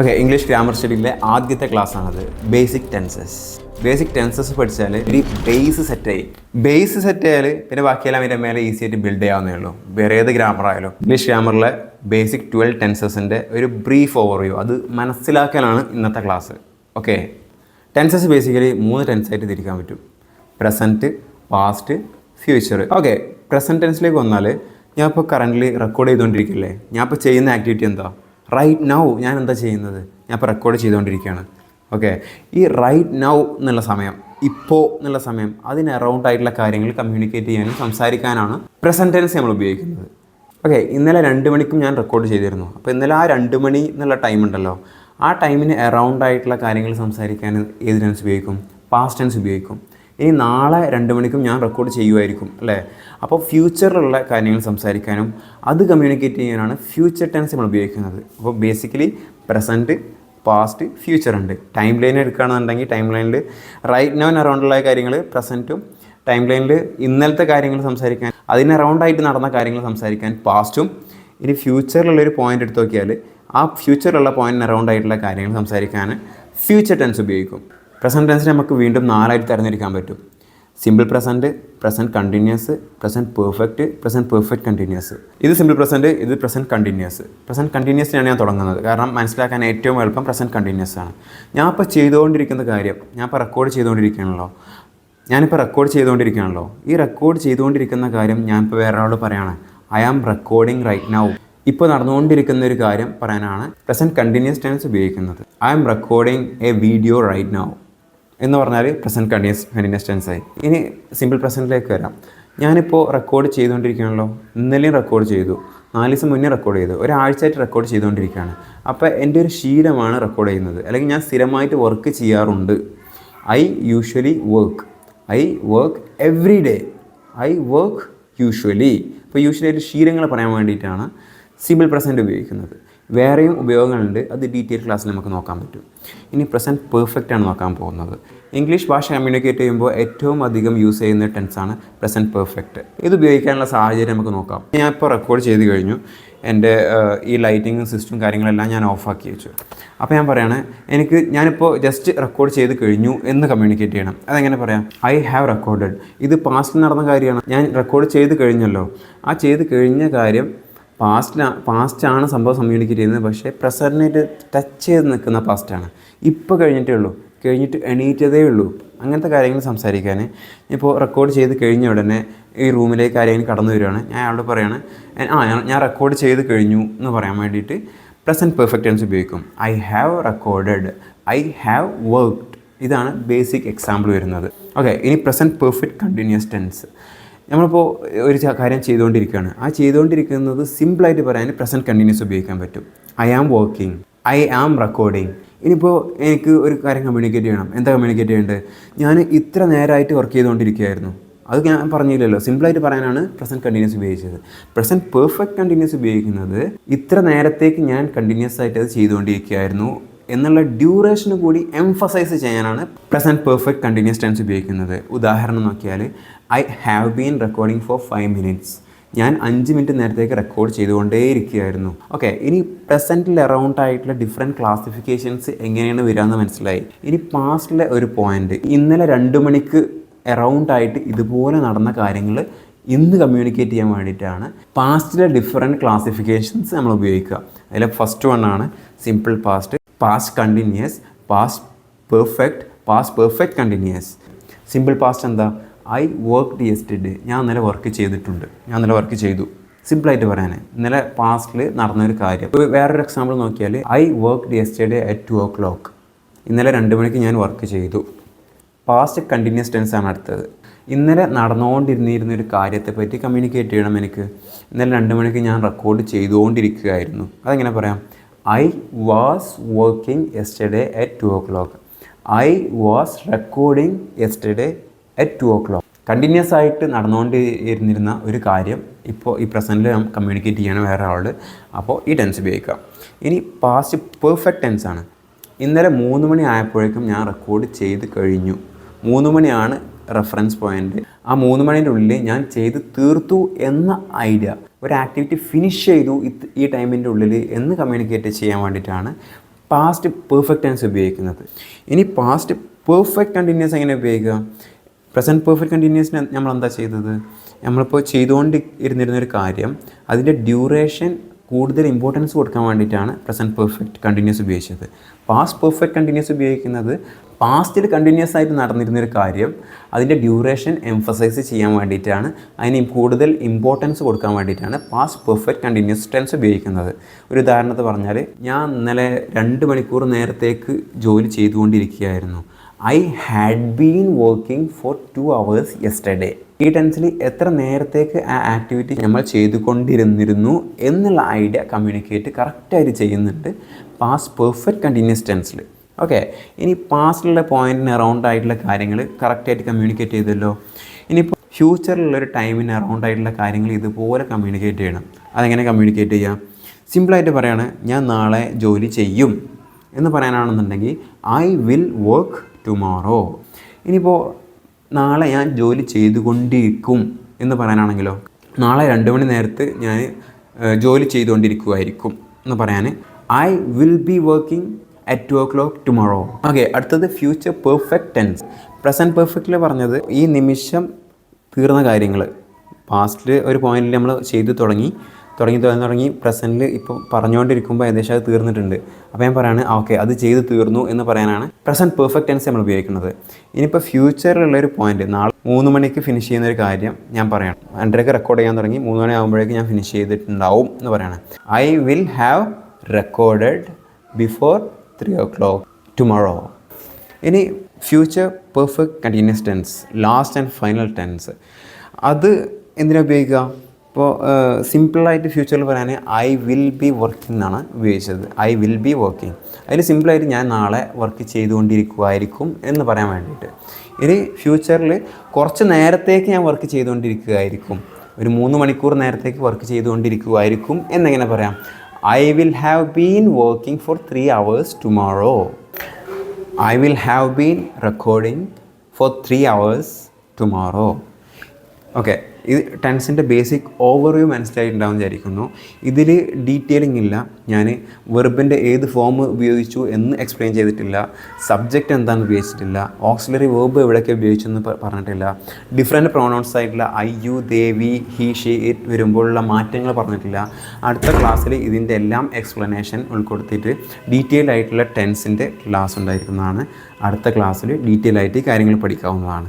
Okay English grammar സ്റ്റഡിയിലെ ആദ്യത്തെ class ആണത്. ബേസിക് ടെൻസസ് ബേസിക് ടെൻസസ് പഠിച്ചാൽ ഒരു ബേസ് സെറ്റ് ആയി. ബേസ് സെറ്റ് ആയാൽ പിന്നെ ബാക്കിയെല്ലാം അതിന്റെ മേലെ ഈസി ആയിട്ട് ബിൽഡ് ചെയ്യാവുന്നേ ഉള്ളൂ. വേറെ ഏത് ഗ്രാമർ ആയാലും. ഇംഗ്ലീഷ് ഗ്രാമറിലെ ബേസിക് ട്വൽവ് ടെൻസസിന്റെ ഒരു ബ്രീഫ് ഓവർവ്യൂ അത് മനസ്സിലാക്കാനാണ് ഇന്നത്തെ ക്ലാസ് ഓക്കെ ടെൻസസ് ബേസിക്കലി മൂന്ന് ടെൻസായിട്ട് തിരിക്കാൻ പറ്റും. Present past future okay present ടെൻസിലേക്ക് വന്നാൽ ഞാൻ ഇപ്പോൾ കറന്റ്ലി റെക്കോർഡ് ചെയ്തുകൊണ്ടിരിക്കില്ലേ ഞാൻ ഇപ്പോൾ ചെയ്യുന്ന ആക്ടിവിറ്റി എന്താ? റൈറ്റ് നൗ ഞാൻ എന്താ ചെയ്യുന്നത്? ഞാൻ ഇപ്പോൾ റെക്കോർഡ് ചെയ്തുകൊണ്ടിരിക്കുകയാണ് ഓക്കെ ഈ റൈറ്റ് നൗ എന്നുള്ള സമയം ഇപ്പോൾ എന്നുള്ള സമയം അതിന് അറൗണ്ട് ആയിട്ടുള്ള കാര്യങ്ങൾ കമ്മ്യൂണിക്കേറ്റ് ചെയ്യാനും സംസാരിക്കാനാണ് പ്രസന്റൻസ് നമ്മൾ ഉപയോഗിക്കുന്നത്. ഓക്കെ ഇന്നലെ രണ്ട് മണിക്കും ഞാൻ റെക്കോർഡ് ചെയ്തിരുന്നു. അപ്പോൾ ഇന്നലെ ആ രണ്ട് മണി എന്നുള്ള ടൈം ഉണ്ടല്ലോ. ആ ടൈമിന് അറൗണ്ട് ആയിട്ടുള്ള കാര്യങ്ങൾ സംസാരിക്കാൻ ഏത് ടെൻസ് ഉപയോഗിക്കും? പാസ്റ്റ് ടെൻസ് ഉപയോഗിക്കും. ഇനി നാളെ രണ്ട് മണിക്കും ഞാൻ റെക്കോർഡ് ചെയ്യുമായിരിക്കും അല്ലേ? അപ്പോൾ ഫ്യൂച്ചറിലുള്ള കാര്യങ്ങൾ സംസാരിക്കാനും അത് കമ്മ്യൂണിക്കേറ്റ് ചെയ്യാനാണ് ഫ്യൂച്ചർ ടെൻസ് നമ്മൾ ഉപയോഗിക്കുന്നത്. അപ്പോൾ ബേസിക്കലി പ്രസന്റ് പാസ്റ്റ് ഫ്യൂച്ചർ ഉണ്ട്. ടൈം ലൈൻ എടുക്കുകയാണെന്നുണ്ടെങ്കിൽ ടൈം ലൈനിൽ റൈറ്റ് നൗൻ അറൗണ്ടുള്ള കാര്യങ്ങൾ പ്രസന്റും ടൈം ലൈനിൽ ഇന്നലത്തെ കാര്യങ്ങൾ സംസാരിക്കാൻ അതിന് അറൗണ്ടായിട്ട് നടന്ന കാര്യങ്ങൾ സംസാരിക്കാൻ പാസ്റ്റും ഇനി ഫ്യൂച്ചറിലുള്ളൊരു പോയിന്റ് എടുത്ത് നോക്കിയാൽ ആ ഫ്യൂച്ചറിലുള്ള പോയിന്റിന് അറൗണ്ട് ആയിട്ടുള്ള കാര്യങ്ങൾ സംസാരിക്കാൻ ഫ്യൂച്ചർ ടെൻസ് ഉപയോഗിക്കും. പ്രസന്റ് ടെൻസിനെ നമുക്ക് വീണ്ടും നാലായിട്ട് തിരഞ്ഞെടുക്കാൻ പറ്റും. Simple present present continuous present perfect present perfect continuous ഇത് സിമ്പിൾ പ്രസന്റ് ഇത് പ്രസന്റ് കണ്ടിന്യൂസ് പ്രസന്റ് കണ്ടിന്യൂസിനാണ് ഞാൻ തുടങ്ങുന്നത്. കാരണം മനസ്സിലാക്കാൻ ഏറ്റവും എളുപ്പം പ്രസന്റ് കണ്ടിന്യൂസ് ആണ്. ഞാൻ ഇപ്പോൾ ചെയ്തുകൊണ്ടിരിക്കുന്ന കാര്യം ഞാൻ ഇപ്പോൾ റെക്കോർഡ് ചെയ്തുകൊണ്ടിരിക്കുകയാണല്ലോ. ഞാനിപ്പോൾ റെക്കോർഡ് ചെയ്തുകൊണ്ടിരിക്കുകയാണല്ലോ. ഈ റെക്കോർഡ് ചെയ്തുകൊണ്ടിരിക്കുന്ന കാര്യം ഞാൻ ഇപ്പോൾ വേറെ ഒരാളോട് പറയാണ്. I am recording right now ഇപ്പോൾ നടന്നുകൊണ്ടിരിക്കുന്ന ഒരു കാര്യം പറയാനാണ്. പ്രസന്റ് കണ്ടിന്യൂസ് ടെൻസ് ഉപയോഗിക്കുന്നത്. I am recording a video right now എന്ന് പറഞ്ഞാൽ പ്രസന്റ് കണ്ടിന്യൂസ് കണ്ടിന്യൂസ് ടെൻസ് ആയി. ഇനി സിമ്പിൾ പ്രസന്റിലേക്ക് വരാം. ഞാനിപ്പോൾ റെക്കോർഡ് ചെയ്തുകൊണ്ടിരിക്കുകയാണല്ലോ. ഇന്നലെയും റെക്കോർഡ് ചെയ്തു. നാല് ദിവസം മുന്നേ റെക്കോർഡ് ചെയ്തു. ഒരാഴ്ചയായിട്ട് റെക്കോർഡ് ചെയ്തുകൊണ്ടിരിക്കുകയാണ്. അപ്പോൾ എന്റെ ഒരു ശീലമാണ് റെക്കോർഡ് ചെയ്യുന്നത്. അല്ലെങ്കിൽ ഞാൻ സ്ഥിരമായിട്ട് വർക്ക് ചെയ്യാറുണ്ട്. I usually work I work every day I work usually ഇപ്പോൾ യൂഷ്വലി ആയിട്ട് ശീലങ്ങൾ പറയാൻ വേണ്ടിയിട്ടാണ് സിമ്പിൾ പ്രസന്റ് ഉപയോഗിക്കുന്നത്. വേറെയും ഉപയോഗങ്ങളുണ്ട്. അത് ഡീറ്റെയിൽ ക്ലാസ്സിൽ നമുക്ക് നോക്കാൻ പറ്റും. ഇനി പ്രസന്റ് പെർഫെക്റ്റ് ആണ് നോക്കാൻ പോകുന്നത്. ഇംഗ്ലീഷ് ഭാഷ കമ്മ്യൂണിക്കേറ്റ് ചെയ്യുമ്പോൾ ഏറ്റവും അധികം യൂസ് ചെയ്യുന്ന ടെൻസാണ് പ്രസന്റ് പെർഫെക്റ്റ് ഇത് ഉപയോഗിക്കാനുള്ള സാഹചര്യം നമുക്ക് നോക്കാം. ഞാൻ ഇപ്പോൾ റെക്കോർഡ് ചെയ്ത് കഴിഞ്ഞു. എന്റെ ഈ ലൈറ്റിങ്ങും സിസ്റ്റം കാര്യങ്ങളെല്ലാം ഞാൻ ഓഫാക്കി വെച്ചു. അപ്പോൾ ഞാൻ പറയാണ് എനിക്ക് ഞാനിപ്പോൾ ജസ്റ്റ് റെക്കോർഡ് ചെയ്ത് കഴിഞ്ഞു എന്ന് കമ്മ്യൂണിക്കേറ്റ് ചെയ്യണം. അതെങ്ങനെ പറയാം? ഐ ഹാവ് റെക്കോർഡഡ് ഇത് പാസ്റ്റിൽ നടന്ന കാര്യമാണ്. ഞാൻ റെക്കോർഡ് ചെയ്ത് കഴിഞ്ഞല്ലോ. ആ ചെയ്ത് കഴിഞ്ഞ കാര്യം പാസ്റ്റിലാണ് പാസ്റ്റാണ് സംഭവം കമ്മ്യൂണിക്കേറ്റ് ചെയ്യുന്നത് പക്ഷേ പ്രസന്റിനായിട്ട് ടച്ച് ചെയ്ത് നിൽക്കുന്ന പാസ്റ്റാണ് ഇപ്പോൾ കഴിഞ്ഞിട്ടേ ഉള്ളൂ. കഴിഞ്ഞിട്ട് എണീറ്റതേ ഉള്ളൂ. അങ്ങനത്തെ കാര്യങ്ങൾ സംസാരിക്കാൻ ഇപ്പോൾ റെക്കോർഡ് ചെയ്ത് കഴിഞ്ഞ ഉടനെ ഈ റൂമിലേക്ക് കാര്യങ്ങൾ കടന്നു വരികയാണ് ഞാൻ അയാളോട് പറയാണ് ആ ഞാൻ- ഞാൻ റെക്കോർഡ് ചെയ്ത് കഴിഞ്ഞു എന്ന് പറയാൻ വേണ്ടിയിട്ട് പ്രസന്റ് പെർഫെക്റ്റ് ടെൻസ് ഉപയോഗിക്കും. I have recorded I have worked ഇതാണ് ബേസിക് എക്സാമ്പിൾ വരുന്നത്. ഓക്കെ ഇനി പ്രസന്റ് പെർഫെക്റ്റ് കണ്ടിന്യൂസ് ടെൻസ് നമ്മളിപ്പോൾ ഒരു കാര്യം ചെയ്തുകൊണ്ടിരിക്കുകയാണ്. ആ ചെയ്തുകൊണ്ടിരിക്കുന്നത് സിമ്പിളായിട്ട് പറയാൻ പ്രസന്റ് കണ്ടിന്യൂസ് ഉപയോഗിക്കാൻ പറ്റും. I am working I am recording ഇനിയിപ്പോൾ എനിക്ക് ഒരു കാര്യം കമ്മ്യൂണിക്കേറ്റ് ചെയ്യണം. എന്താ കമ്മ്യൂണിക്കേറ്റ് ചെയ്യേണ്ടത്? ഞാൻ ഇത്ര നേരമായിട്ട് വർക്ക് ചെയ്തുകൊണ്ടിരിക്കുകയായിരുന്നു. അത് ഞാൻ പറഞ്ഞില്ലല്ലോ. സിമ്പിളായിട്ട് പറയാനാണ് പ്രസന്റ് കണ്ടിന്യൂസ് ഉപയോഗിച്ചത്. പ്രസന്റ് പെർഫെക്റ്റ് കണ്ടിന്യൂസ് ഉപയോഗിക്കുന്നത് ഇത്ര നേരത്തേക്ക് ഞാൻ കണ്ടിന്യൂസ് ആയിട്ട് അത് ചെയ്തുകൊണ്ടിരിക്കുകയായിരുന്നു എന്നുള്ള ഡ്യൂറേഷന് കൂടി എംഫസൈസ് ചെയ്യാനാണ് പ്രസന്റ് പെർഫെക്റ്റ് കണ്ടിന്യൂസ് ടെൻസ് ഉപയോഗിക്കുന്നത്. ഉദാഹരണം നോക്കിയാൽ I have been recording for five minutes ഞാൻ അഞ്ച് മിനിറ്റ് നേരത്തേക്ക് റെക്കോർഡ് ചെയ്തുകൊണ്ടേയിരിക്കുകയായിരുന്നു. ഓക്കെ ഇനി പ്രസന്റിൽ അറൗണ്ട് ആയിട്ടുള്ള ഡിഫറെന്റ് ക്ലാസിഫിക്കേഷൻസ് എങ്ങനെയാണ് വരാമെന്ന് മനസ്സിലായി. ഇനി പാസ്റ്റിലെ ഒരു പോയിന്റ് ഇന്നലെ രണ്ട് മണിക്ക് അറൗണ്ട് ആയിട്ട് ഇതുപോലെ നടന്ന കാര്യങ്ങൾ ഇന്ന് കമ്മ്യൂണിക്കേറ്റ് ചെയ്യാൻ വേണ്ടിയിട്ടാണ് പാസ്റ്റിലെ ഡിഫറെന്റ് ക്ലാസിഫിക്കേഷൻസ് നമ്മൾ ഉപയോഗിക്കുക. അതിലെ ഫസ്റ്റ് വൺ ആണ് simple past past continuous past perfect past perfect continuous simple past എന്താ? ഐ വർക്ക് യെസ്റ്റർഡേ ഞാൻ ഇന്നലെ വർക്ക് ചെയ്തിട്ടുണ്ട്. ഞാൻ ഇന്നലെ വർക്ക് ചെയ്തു. സിമ്പിളായിട്ട് പറയാൻ ഇന്നലെ പാസ്റ്റിൽ നടന്നൊരു കാര്യം. വേറൊരു എക്സാമ്പിൾ നോക്കിയാൽ I work yesterday at two o'clock ഇന്നലെ രണ്ട് മണിക്ക് ഞാൻ വർക്ക് ചെയ്തു. പാസ്റ്റ് കണ്ടിന്യൂസ് ടെൻസ് ആണ് അടുത്തത്. ഇന്നലെ നടന്നുകൊണ്ടിരുന്നിരുന്ന ഒരു കാര്യത്തെ പറ്റി കമ്മ്യൂണിക്കേറ്റ് ചെയ്യണം എനിക്ക്. ഇന്നലെ രണ്ട് മണിക്ക് ഞാൻ റെക്കോർഡ് ചെയ്തുകൊണ്ടിരിക്കുകയായിരുന്നു. അതെങ്ങനെ പറയാം? I was working yesterday at two o'clock I was recording yesterday at two o'clock continuous ആയിട്ട് നടന്നുകൊണ്ട് ഇരുന്നിരുന്ന ഒരു കാര്യം ഇപ്പോൾ ഈ പ്രസന്റിൽ കമ്മ്യൂണിക്കേറ്റ് ചെയ്യണം വേറെ ആളോട് അപ്പോൾ ഈ ടെൻസ് ഉപയോഗിക്കാം. ഇനി പാസ്റ്റ് പെർഫെക്റ്റ് ടെൻസ് ആണ്. ഇന്നലെ മൂന്ന് മണി ആയപ്പോഴേക്കും ഞാൻ റെക്കോർഡ് ചെയ്ത് കഴിഞ്ഞു. മൂന്ന് മണിയാണ് റെഫറൻസ് പോയിന്റ് ആ മൂന്ന് മണിന്റെ ഉള്ളിൽ ഞാൻ ചെയ്ത് തീർത്തു എന്ന ഐഡിയ ഒരു ആക്ടിവിറ്റി ഫിനിഷ് ചെയ്തു ഈ ടൈമിന്റെ ഉള്ളിൽ എന്ന് കമ്മ്യൂണിക്കേറ്റ് ചെയ്യാൻ വേണ്ടിയിട്ടാണ് പാസ്റ്റ് പെർഫെക്റ്റ് ടെൻസ് ഉപയോഗിക്കുന്നത്. ഇനി പാസ്റ്റ് പെർഫെക്റ്റ് കണ്ടിന്യൂസ് എങ്ങനെ ഉപയോഗിക്കുക? പ്രസന്റ് പെർഫെക്റ്റ് കണ്ടിന്യൂസിന് നമ്മൾ എന്താ ചെയ്തത്? നമ്മളിപ്പോൾ ചെയ്തുകൊണ്ട് ഇരുന്നിരുന്നൊരു കാര്യം അതിന്റെ ഡ്യൂറേഷൻ കൂടുതൽ ഇമ്പോർട്ടൻസ് കൊടുക്കാൻ വേണ്ടിയിട്ടാണ് പ്രസന്റ് പെർഫെക്റ്റ് കണ്ടിന്യൂസ് ഉപയോഗിച്ചത്. പാസ്റ്റ് പെർഫെക്റ്റ് കണ്ടിന്യൂസ് ഉപയോഗിക്കുന്നത് പാസ്റ്റിൽ കണ്ടിന്യൂസ് ആയിട്ട് നടന്നിരുന്നൊരു കാര്യം അതിന്റെ ഡ്യൂറേഷൻ എംഫസൈസ് ചെയ്യാൻ വേണ്ടിയിട്ടാണ് അതിന് കൂടുതൽ ഇമ്പോർട്ടൻസ് കൊടുക്കാൻ വേണ്ടിയിട്ടാണ് പാസ്റ്റ് പെർഫെക്റ്റ് കണ്ടിന്യൂസ് ടെൻസ് ഉപയോഗിക്കുന്നത്. ഒരു ഉദാഹരണത്തെ പറഞ്ഞാൽ ഞാൻ ഇന്നലെ രണ്ട് മണിക്കൂർ നേരത്തേക്ക് ജോലി ചെയ്തുകൊണ്ടിരിക്കുകയായിരുന്നു. I had been working for two hours yesterday ഈ ടെൻസിൽ എത്ര നേരത്തേക്ക് ആ ആക്ടിവിറ്റി നമ്മൾ ചെയ്തുകൊണ്ടിരുന്നിരുന്നു എന്നുള്ള ഐഡിയ കമ്മ്യൂണിക്കേറ്റ് കറക്റ്റായിട്ട് ചെയ്യുന്നുണ്ട്. പാസ് പെർഫെക്റ്റ് കണ്ടിന്യൂസ് ടെൻസിൽ ഓക്കെ ഇനി പാസ്റ്റിലുള്ള പോയിന്റിന് അറൗണ്ട് ആയിട്ടുള്ള കാര്യങ്ങൾ കറക്റ്റായിട്ട് കമ്മ്യൂണിക്കേറ്റ് ചെയ്തല്ലോ. ഇനിയിപ്പോൾ ഫ്യൂച്ചറിലുള്ളൊരു ടൈമിന് അറൗണ്ട് ആയിട്ടുള്ള കാര്യങ്ങൾ ഇതുപോലെ കമ്മ്യൂണിക്കേറ്റ് ചെയ്യണം. അതെങ്ങനെ കമ്മ്യൂണിക്കേറ്റ് ചെയ്യാം? സിമ്പിളായിട്ട് പറയാണ് ഞാൻ നാളെ ജോലി ചെയ്യും. എന്ന് പറയാനാണെന്നുണ്ടെങ്കിൽ ഐ വിൽ വർക്ക് ടുമോറോ ഇനിയിപ്പോൾ നാളെ ഞാൻ ജോലി ചെയ്തുകൊണ്ടിരിക്കും എന്ന് പറയാനാണെങ്കിലോ നാളെ രണ്ട് മണി നേരത്ത് ഞാൻ ജോലി ചെയ്തുകൊണ്ടിരിക്കുമായിരിക്കും എന്ന് പറയാൻ I will be working at two o'clock tomorrow okay അടുത്തത് ഫ്യൂച്ചർ പെർഫെക്റ്റ് ടെൻസ് പ്രസന്റ് പെർഫെക്റ്റിൽ പറഞ്ഞത് ഈ നിമിഷം തീർന്ന കാര്യങ്ങൾ പാസ്റ്റിൽ ഒരു പോയിന്റിൽ നമ്മൾ ചെയ്തു തുടങ്ങി. തുടങ്ങി തുടങ്ങി പ്രസന്റിൽ ഇപ്പോൾ പറഞ്ഞുകൊണ്ടിരിക്കുമ്പോൾ ഏകദേശം അത് തീർന്നിട്ടുണ്ട്. അപ്പോൾ ഞാൻ പറയാണ് ഓക്കെ അത് ചെയ്ത് തീർന്നു എന്ന് പറയാനാണ് പ്രസന്റ് പെർഫെക്റ്റ് ടെൻസ് നമ്മൾ ഉപയോഗിക്കുന്നത്. ഇനിയിപ്പോൾ ഫ്യൂച്ചറിലുള്ള ഒരു പോയിന്റ് നാളെ മൂന്ന് മണിക്ക് ഫിനിഷ് ചെയ്യുന്ന ഒരു കാര്യം ഞാൻ പറയണം. രണ്ടരക്ക് റെക്കോർഡ് ചെയ്യാൻ തുടങ്ങി മൂന്ന് മണി ആകുമ്പോഴേക്കും ഞാൻ ഫിനിഷ് ചെയ്തിട്ടുണ്ടാവും എന്ന് പറയണം. I will have recorded before three o'clock tomorrow ഇനി future perfect continuous tense last and final tense അത് എന്തിനാ ഉപയോഗിക്കുക? ഇപ്പോൾ സിമ്പിളായിട്ട് ഫ്യൂച്ചറിൽ പറയാൻ ഐ വിൽ ബി വർക്കിംഗ് എന്നാണ് ഉപയോഗിച്ചത്. ഐ വിൽ ബി വർക്കിംഗ് അതിൽ സിമ്പിളായിട്ട് ഞാൻ നാളെ വർക്ക് ചെയ്തുകൊണ്ടിരിക്കുമായിരിക്കും എന്ന് പറയാൻ വേണ്ടിയിട്ട്. ഇനി ഫ്യൂച്ചറിൽ കുറച്ച് നേരത്തേക്ക് ഞാൻ വർക്ക് ചെയ്തുകൊണ്ടിരിക്കുകയായിരിക്കും ഒരു മൂന്ന് മണിക്കൂർ നേരത്തേക്ക് വർക്ക് ചെയ്തുകൊണ്ടിരിക്കുമായിരിക്കും എന്നെങ്ങനെ പറയാം. I will have been working for three hours tomorrow I will have been recording for three hours tomorrow okay ഇത് ടെൻസിന്റെ ബേസിക് ഓവർവ്യൂ മനസ്സിലായിട്ടുണ്ടാവും വിചാരിക്കുന്നു. ഇതിൽ ഡീറ്റെയിലിംഗ് ഇല്ല. ഞാൻ വെർബിന്റെ ഏത് ഫോം ഉപയോഗിച്ചു എന്ന് എക്സ്പ്ലെയിൻ ചെയ്തിട്ടില്ല. സബ്ജക്റ്റ് എന്താണ് ഉപയോഗിച്ചിട്ടില്ല. ഓക്സിലറി വേർബ് എവിടെയൊക്കെ ഉപയോഗിച്ചു എന്ന് പറഞ്ഞിട്ടില്ല. ഡിഫറെന്റ് പ്രൊണൗൺസ് ആയിട്ടുള്ള I you they we he she it വരുമ്പോഴുള്ള മാറ്റങ്ങൾ പറഞ്ഞിട്ടില്ല. അടുത്ത ക്ലാസ്സിൽ ഇതിന്റെ എല്ലാം എക്സ്പ്ലനേഷൻ ഉൾപ്പെടുത്തിയിട്ട് ഡീറ്റെയിൽ ആയിട്ടുള്ള ടെൻസിന്റെ ക്ലാസ് ഉണ്ടായിരിക്കുന്നതാണ്. അടുത്ത ക്ലാസ്സിൽ ഡീറ്റെയിൽ ആയിട്ട് കാര്യങ്ങൾ പഠിക്കാവുന്നതാണ്.